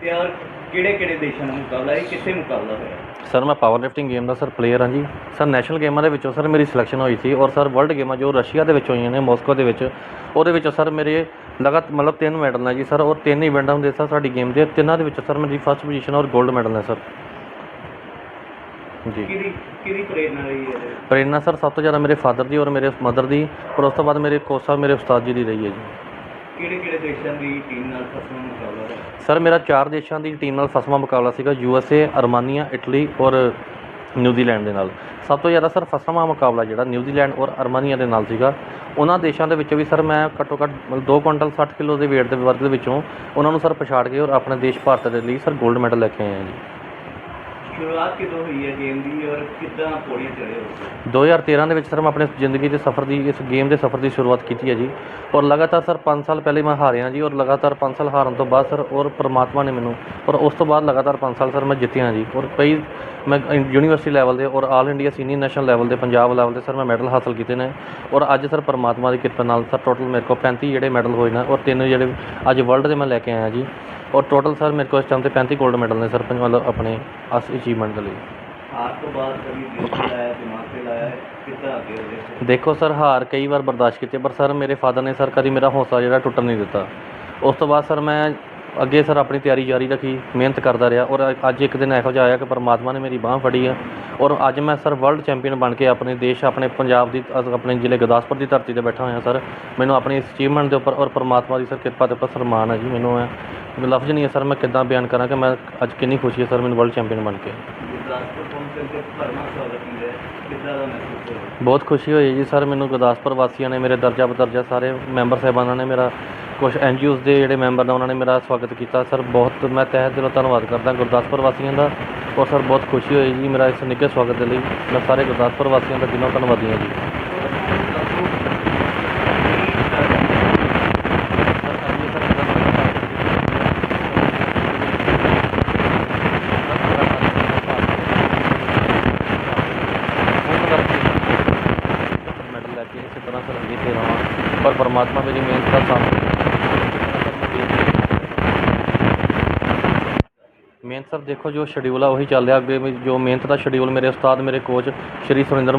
ਤੇ ਔਰ ਕਿਹੜੇ ਕਿਹੜੇ ਦੇਸ਼ਾਂ ਨਾਲ ਮੁਕਾਬਲਾ ਹੈ ਕਿੱਥੇ ਮੁਕਾਬਲਾ ਹੋਇਆ? ਸਰ ਮੈਂ ਪਾਵਰ ਲਿਫਟਿੰਗ ਗੇਮ ਦਾ ਸਰ ਪਲੇਅਰ ਹਾਂ ਜੀ। ਸਰ ਨੈਸ਼ਨਲ ਗੇਮਾਂ ਦੇ ਵਿੱਚੋਂ ਸਰ ਮੇਰੀ ਸਿਲੈਕਸ਼ਨ ਹੋਈ ਸੀ ਔਰ ਸਰ ਵਰਲਡ ਗੇਮਾਂ ਜੋ ਰਸ਼ੀਆ ਦੇ ਵਿੱਚ ਹੋਈਆਂ ਨੇ ਮਾਸਕੋ ਦੇ ਵਿੱਚ ਉਹਦੇ ਵਿੱਚ ਸਰ ਮੇਰੇ ਲਗਾਤ ਮਤਲਬ ਤਿੰਨ ਮੈਡਲ ਨੇ ਜੀ ਸਰ ਔਰ ਤਿੰਨ ਇਵੈਂਟਾਂ ਹੁੰਦੇ ਸਰ ਸਾਡੀ ਗੇਮ ਦੇ ਤਿੰਨਾਂ ਦੇ ਵਿੱਚ ਸਰ ਮੇਰੀ ਫਸਟ ਪੋਜੀਸ਼ਨ ਔਰ 골ਡ ਮੈਡਲ ਨੇ ਸਰ ਜੀ। ਕਿਹਦੀ ਕਿਹਦੀ ਪ੍ਰੇਰਣਾ ਰਹੀ ਹੈ? ਇਹਦੇ? ਪ੍ਰੇਰਨਾ ਸਰ ਸਭ ਤੋਂ ਜ਼ਿਆਦਾ ਮੇਰੇ ਫਾਦਰ ਦੀ ਔਰ ਮੇਰੇ ਮਦਰ ਦੀ ਔਰ ਉਸ ਤੋਂ ਬਾਅਦ ਮੇਰੇ ਕੋਚ ਸਾਹਿਬ ਮੇਰੇ ਉਸਤਾਦ ਜੀ ਦੀ ਰਹੀ ਹੈ ਜੀ। ਕਿਹੜੇ ਕਿਹੜੇ ਦੇਸ਼ਾਂ ਦੀ ਟੀਮ ਨਾਲ ਫਸਵਾਂ ਮੁਕਾਬਲਾ ਹੋਇਆ? ਸਰ, ਮੇਰਾ ਚਾਰ ਦੇਸ਼ਾਂ ਦੀ ਟੀਮ ਨਾਲ ਫਸਵਾਂ ਮੁਕਾਬਲਾ ਸੀਗਾ U S A Armenia, Italy ਔਰ ਨਿਊਜ਼ੀਲੈਂਡ ਦੇ ਨਾਲ। ਸਭ ਤੋਂ ਜ਼ਿਆਦਾ ਸਰ ਫਸਵਾਂ ਮੁਕਾਬਲਾ ਜਿਹੜਾ ਨਿਊਜ਼ੀਲੈਂਡ ਔਰ ਅਰਮਾਨੀਆ ਦੇ ਨਾਲ ਸੀਗਾ। ਉਹਨਾਂ ਦੇਸ਼ਾਂ ਦੇ ਵਿੱਚੋਂ ਵੀ ਸਰ ਮੈਂ ਘੱਟੋ ਘੱਟ ਮਤਲਬ 2 ਕੁਇੰਟਲ 60 ਕਿਲੋ ਦੇ weight ਦੇ ਵਰਗ ਦੇ ਵਿੱਚੋਂ ਉਹਨਾਂ ਨੂੰ ਸਰ ਪਛਾੜ ਕੇ ਔਰ ਆਪਣੇ ਦੇਸ਼ ਭਾਰਤ ਦੇ ਲਈ ਸਰ 골ਡ ਮੈਡਲ ਲੈ ਕੇ ਆਇਆ ਜੀ। ਸ਼ੁਰੂਆਤ ਕਿਦੋਂ ਹੋਈ ਹੈ ਗੇਮ ਦੀ ਔਰ ਕਿੱਦਾਂ ਪੌੜੀਆਂ ਚੜ੍ਹੇ ਹੋ 2013 ਦੇ ਵਿੱਚ ਸਰ ਮੈਂ ਆਪਣੇ ਜ਼ਿੰਦਗੀ ਦੇ ਸਫ਼ਰ ਦੀ, ਇਸ ਗੇਮ ਦੇ ਸਫ਼ਰ ਦੀ ਸ਼ੁਰੂਆਤ ਕੀਤੀ ਹੈ ਜੀ। ਔਰ ਲਗਾਤਾਰ ਸਰ 5 ਸਾਲ ਪਹਿਲੇ ਮੈਂ ਹਾਰਿਆ ਜੀ ਔਰ ਲਗਾਤਾਰ 5 ਸਾਲ ਹਾਰਨ ਤੋਂ ਬਾਅਦ ਸਰ ਔਰ ਪ੍ਰਮਾਤਮਾ ਨੇ ਮੈਨੂੰ ਔਰ ਉਸ ਤੋਂ ਬਾਅਦ ਲਗਾਤਾਰ 5 ਸਾਲ ਸਰ ਮੈਂ ਜਿੱਤਿਆ ਜੀ। ਔਰ ਕਈ ਮੈਂ ਯੂਨੀਵਰਸਿਟੀ ਲੈਵਲ ਦੇ ਔਰ all India senior national level ਦੇ ਪੰਜਾਬ ਲੈਵਲ ਦੇ ਸਰ ਮੈਂ ਮੈਡਲ ਹਾਸਲ ਕੀਤੇ ਨੇ ਔਰ ਅੱਜ ਸਰ ਪ੍ਰਮਾਤਮਾ ਦੀ ਕਿਰਪਾ ਨਾਲ ਸਰ ਟੋਟਲ ਮੇਰੇ ਕੋਲ 35 ਜਿਹੜੇ ਮੈਡਲ ਹੋਏ ਨੇ ਔਰ ਤਿੰਨ ਜਿਹੜੇ ਅੱਜ ਵਰਲਡ ਦੇ ਮੈਂ ਲੈ ਕੇ ਆਇਆ ਜੀ ਔਰ ਟੋਟਲ ਸਰ ਮੇਰੇ ਕੋਲ ਇਸ ਟਾਈਮ ਤੇ 35 골ਡ ਮੈਡਲ ਨੇ ਸਰ ਮਤਲਬ ਆਪਣੇ ਅਸ ਅਚੀਵਮੈਂਟ ਦੇ ਲਈ। ਹਾਰ ਤੋਂ ਬਾਅਦ ਕभी ਦਿਲ ਤੇ ਲਾਇਆ ਦਿਮਾਗ ਤੇ ਲਾਇਆ ਹੈ, ਕਿੱਦਾਂ ਅੱਗੇ ਹੋਵੇ ਦੇਖੋ ਸਰ ਹਾਰ ਕਈ ਵਾਰ ਬਰਦਾਸ਼ਤ ਕੀਤੀ ਪਰ ਸਰ ਮੇਰੇ ਫਾਦਰ ਨੇ ਸਰ ਕਦੀ ਮੇਰਾ ਹੌਸਲਾ ਜਿਹੜਾ ਟੁੱਟਣ ਨਹੀਂ ਦਿੱਤਾ। ਉਸ ਤੋਂ ਬਾਅਦ ਸਰ ਮੈਂ ਅੱਗੇ ਸਰ ਆਪਣੀ ਤਿਆਰੀ ਜਾਰੀ ਰੱਖੀ, ਮਿਹਨਤ ਕਰਦਾ ਰਿਹਾ ਔਰ ਅੱਜ ਇੱਕ ਦਿਨ ਇਹੋ ਜਿਹਾ ਆਇਆ ਕਿ ਪਰਮਾਤਮਾ ਨੇ ਮੇਰੀ ਬਾਹ ਫੜੀ ਆ ਔਰ ਅੱਜ ਮੈਂ ਸਰ ਵਰਲਡ ਚੈਂਪੀਅਨ ਬਣ ਕੇ ਆਪਣੇ ਦੇਸ਼, ਆਪਣੇ ਪੰਜਾਬ ਦੀ ਆਪਣੇ ਜ਼ਿਲ੍ਹੇ ਗੁਰਦਾਸਪੁਰ ਦੀ ਧਰਤੀ ਤੇ ਬੈਠਾ ਹੋਇਆ ਸਰ। ਮੈਨੂੰ ਆਪਣੀ ਇਸ ਅਚੀਵਮੈਂਟ ਦੇ ਉੱਪਰ ਔਰ ਪਰਮਾਤਮਾ ਦੀ ਸਰ ਕਿਰਪਾ ਦੇ ਉੱਪਰ ਸਨਮਾਨ ਹੈ ਜੀ, ਮੈਨੂੰ ਹੈ ਲਫ਼ਜ਼ ਨਹੀਂ ਹੈ ਸਰ, ਮੈਂ ਕਿੱਦਾਂ ਬਿਆਨ ਕਰਾਂ ਕਿ ਮੈਂ ਅੱਜ ਕਿੰਨੀ ਖੁਸ਼ੀ ਹੈ ਸਰ, ਮੈਨੂੰ ਵਰਲਡ ਚੈਂਪੀਅਨ ਬਣ ਕੇ। ਗੁਰਦਾਸਪੁਰ ਪਹੁੰਚਣ ਤੇ ਭਰਮਾ ਸਵਾਗਤ ਮਿਲਿਆ ਕਿੱਦਾਂ ਦਾ ਮਹਿਸੂਸ ਹੋਇਆ ਬਹੁਤ ਖੁਸ਼ੀ ਹੋਈ ਜੀ ਸਰ, ਮੈਨੂੰ ਗੁਰਦਾਸਪੁਰ ਵਾਸੀਆਂ ਨੇ ਮੇਰੇ ਦਰਜਾ ਬਦਰਜਾ ਸਾਰੇ ਮੈਂਬਰ ਸਾਹਿਬਾਨਾਂ ਨੇ ਮੇਰਾ ਕੁਝ ਓਜ਼ ਦੇ ਜਿਹੜੇ ਮੈਂਬਰ ਨੇ, ਉਹਨਾਂ ਨੇ ਮੇਰਾ ਸਵਾਗਤ ਕੀਤਾ। ਸਰ, ਬਹੁਤ ਮੈਂ ਤਹਿ ਦਿਲੋਂ ਧੰਨਵਾਦ ਕਰਦਾ ਗੁਰਦਾਸਪੁਰ ਵਾਸੀਆਂ ਦਾ ਔਰ ਸਰ, ਬਹੁਤ ਖੁਸ਼ੀ ਹੋਈ ਜੀ ਮੇਰਾ ਇਸ ਨਿੱਘੇ ਸਵਾਗਤ ਦੇ ਲਈ। ਮੈਂ ਸਾਰੇ ਗੁਰਦਾਸਪੁਰ ਵਾਸੀਆਂ ਦਾ ਦਿਲੋਂ ਧੰਨਵਾਦੀ ਹਾਂ ਜੀ ਮੈਡਲ ਲੈ ਕੇ ਇਸੇ ਤਰ੍ਹਾਂ ਸਰ ਅੱਗੇ ਤੇ ਰਹਾਂ ਪਰ ਪਰਮਾਤਮਾ ਮੇਰੀ ਮਿਹਨਤ ਦਾ ਸਾਥ ਮਿਹਨਤ ਸਰ ਦੇਖੋ ਜੋ ਸ਼ਡਿਊਲ ਆ, ਉਹੀ ਚੱਲ ਰਿਹਾ ਅੱਗੇ ਜੋ ਮਿਹਨਤ ਦਾ ਸ਼ਡਿਊਲ ਮੇਰੇ ਉਸਤਾਦ, ਮੇਰੇ ਕੋਚ ਸ਼੍ਰੀ ਸੁਰਿੰਦਰ